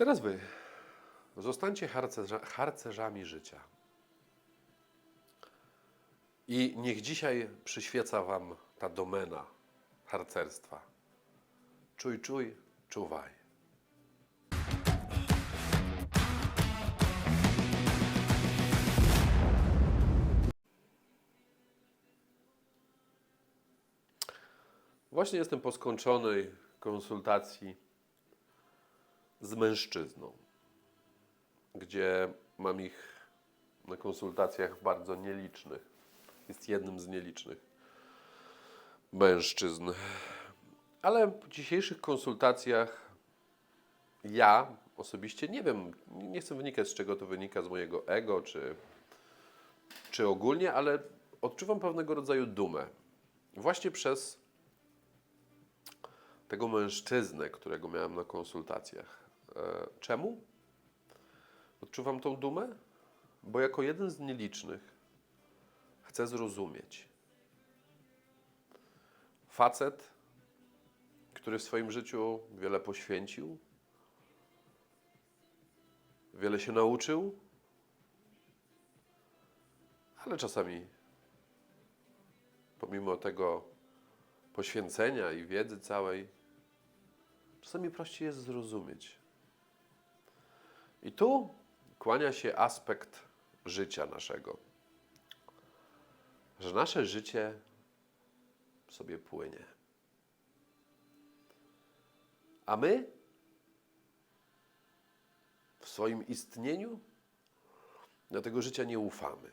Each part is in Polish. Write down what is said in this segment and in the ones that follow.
Teraz wy zostańcie harcerza, harcerzami życia. I niech dzisiaj przyświeca wam ta domena harcerstwa. Czuj, czuj, czuwaj. Właśnie jestem po skończonej konsultacji z mężczyzną, gdzie mam ich na konsultacjach bardzo nielicznych. Jest jednym z nielicznych mężczyzn. Ale po dzisiejszych konsultacjach ja osobiście nie wiem, nie chcę wynikać z czego to wynika, z mojego ego, czy, czy ogólnie, ale odczuwam pewnego rodzaju dumę. Właśnie przez tego mężczyznę, którego miałem na konsultacjach. E, Czemu? Odczuwam tą dumę, bo jako jeden z nielicznych chcę zrozumieć. Facet, który w swoim życiu wiele poświęcił, wiele się nauczył, ale czasami pomimo tego poświęcenia i wiedzy całej, czasami prościej jest zrozumieć. I tu kłania się aspekt życia naszego. Że nasze życie sobie płynie. A my w swoim istnieniu do tego życia nie ufamy.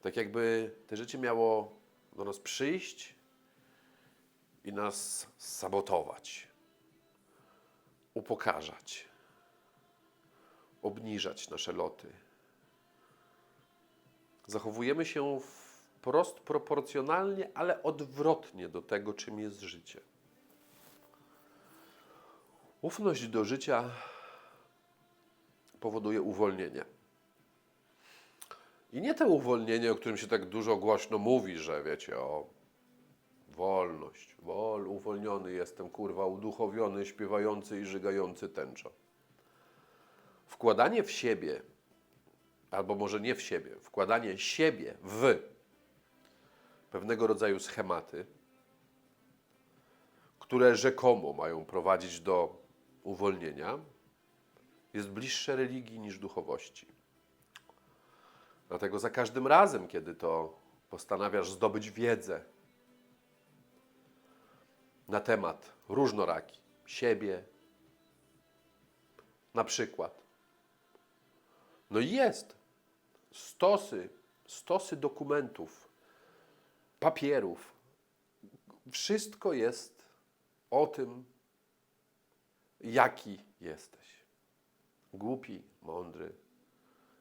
Tak jakby to życie miało do nas przyjść i nas sabotować, upokarzać, obniżać nasze loty. Zachowujemy się wprost proporcjonalnie, ale odwrotnie do tego, czym jest życie. Ufność do życia powoduje uwolnienie. I nie to uwolnienie, o którym się tak dużo głośno mówi, że wiecie, o wolność, wol, uwolniony jestem, kurwa, uduchowiony, śpiewający i żygający tęczo. Wkładanie w siebie, albo może nie w siebie, wkładanie siebie w pewnego rodzaju schematy, które rzekomo mają prowadzić do uwolnienia, jest bliższe religii niż duchowości. Dlatego za każdym razem, kiedy to postanawiasz zdobyć wiedzę na temat różnoraki siebie, na przykład, no i jest stosy, stosy dokumentów, papierów. Wszystko jest o tym, jaki jesteś. Głupi, mądry,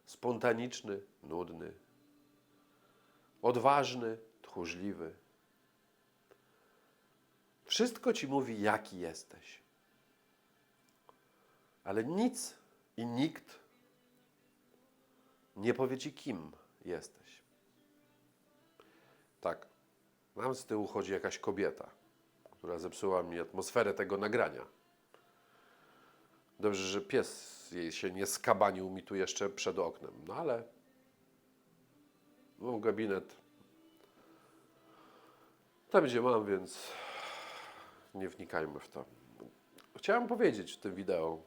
spontaniczny, nudny, odważny, tchórzliwy. Wszystko ci mówi, jaki jesteś. Ale nic i nikt nie powie ci, kim jesteś. Tak, nam z tyłu chodzi jakaś kobieta, która zepsuła mi atmosferę tego nagrania. Dobrze, że pies jej się nie skabanił mi tu jeszcze przed oknem. No ale mam gabinet tam, gdzie mam, więc nie wnikajmy w to. Chciałem powiedzieć w tym wideo,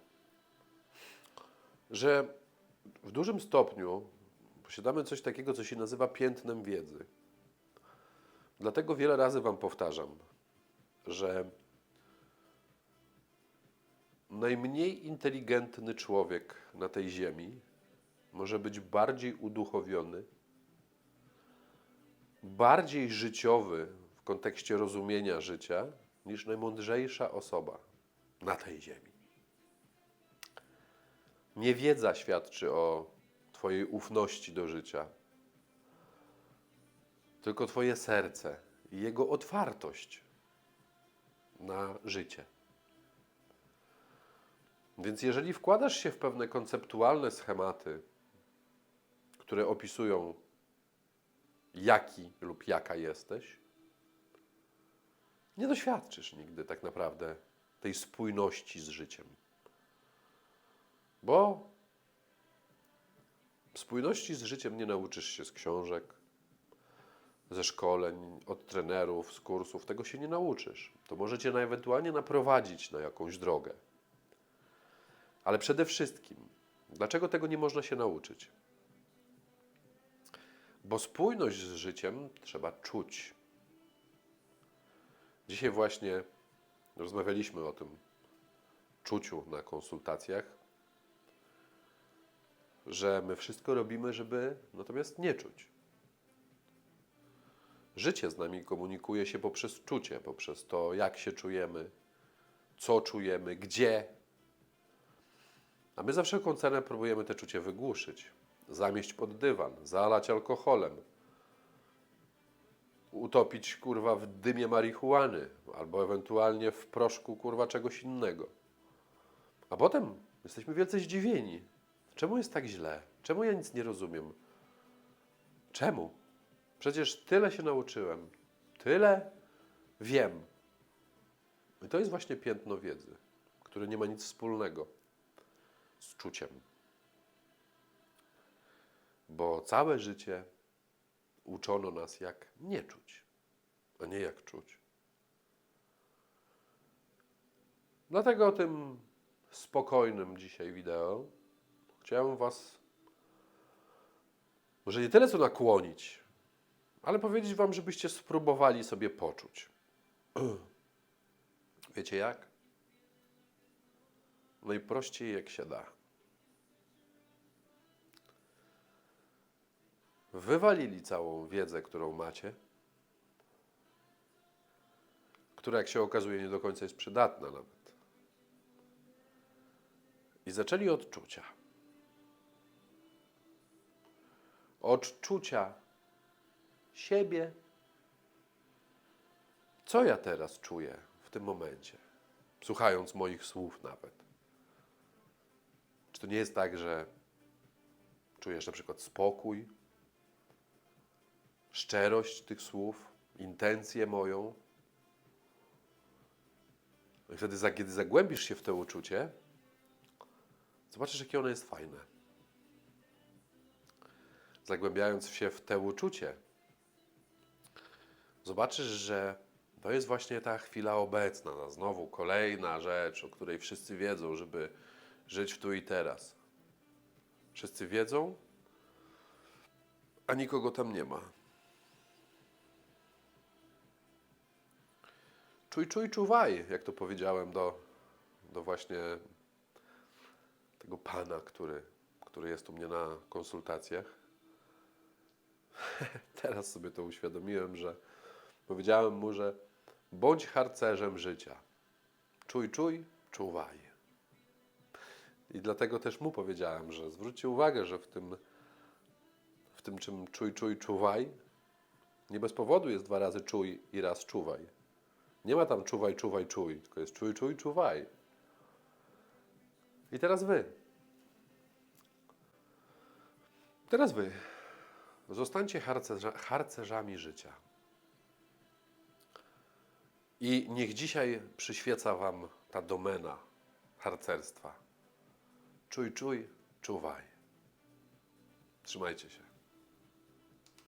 że w dużym stopniu posiadamy coś takiego, co się nazywa piętnem wiedzy. Dlatego wiele razy Wam powtarzam, że najmniej inteligentny człowiek na tej ziemi może być bardziej uduchowiony, bardziej życiowy w kontekście rozumienia życia niż najmądrzejsza osoba na tej ziemi. Niewiedza świadczy o Twojej ufności do życia, tylko Twoje serce i jego otwartość na życie. Więc jeżeli wkładasz się w pewne konceptualne schematy, które opisują, jaki lub jaka jesteś, nie doświadczysz nigdy tak naprawdę tej spójności z życiem. Bo spójności z życiem nie nauczysz się z książek, ze szkoleń, od trenerów, z kursów. Tego się nie nauczysz. To możecie ewentualnie naprowadzić na jakąś drogę. Ale przede wszystkim, dlaczego tego nie można się nauczyć? Bo spójność z życiem trzeba czuć. Dzisiaj właśnie rozmawialiśmy o tym czuciu na konsultacjach, że my wszystko robimy, żeby natomiast nie czuć. Życie z nami komunikuje się poprzez czucie, poprzez to, jak się czujemy, co czujemy, gdzie. A my za wszelką cenę próbujemy te czucie wygłuszyć, zamieść pod dywan, zalać alkoholem, utopić kurwa w dymie marihuany, albo ewentualnie w proszku kurwa czegoś innego. A potem jesteśmy wielce zdziwieni. Czemu jest tak źle? Czemu ja nic nie rozumiem? Czemu? Przecież tyle się nauczyłem, tyle wiem. I to jest właśnie piętno wiedzy, które nie ma nic wspólnego z czuciem. Bo całe życie uczono nas, jak nie czuć, a nie jak czuć. Dlatego o tym spokojnym dzisiaj wideo chciałem Was może nie tyle co nakłonić, ale powiedzieć Wam, żebyście spróbowali sobie poczuć. Wiecie jak? Najprościej jak się da. Wywalili całą wiedzę, którą macie, która jak się okazuje nie do końca jest przydatna nawet. I zaczęli od czucia. Odczucia siebie. Co ja teraz czuję w tym momencie, słuchając moich słów nawet? Czy to nie jest tak, że czujesz na przykład spokój, szczerość tych słów, intencję moją? I wtedy, kiedy zagłębisz się w to uczucie, zobaczysz, jakie ono jest fajne. Zagłębiając się w te uczucie, zobaczysz, że to jest właśnie ta chwila obecna, ta znowu kolejna rzecz, o której wszyscy wiedzą, żeby żyć w tu i teraz. Wszyscy wiedzą, a nikogo tam nie ma. Czuj, czuj, czuwaj, jak to powiedziałem do, do właśnie tego pana, który, który jest u mnie na konsultacjach. Teraz sobie to uświadomiłem, że powiedziałem mu, że bądź harcerzem życia. Czuj, czuj, czuwaj. I dlatego też mu powiedziałem, że zwróćcie uwagę, że w tym, w tym czym czuj, czuj, czuwaj, nie bez powodu jest dwa razy czuj i raz czuwaj. Nie ma tam czuwaj, czuwaj, czuj, tylko jest czuj, czuj, czuwaj. I teraz wy. Teraz wy. Zostańcie harcerza, harcerzami życia. I niech dzisiaj przyświeca Wam ta domena harcerstwa. Czuj, czuj, czuwaj. Trzymajcie się.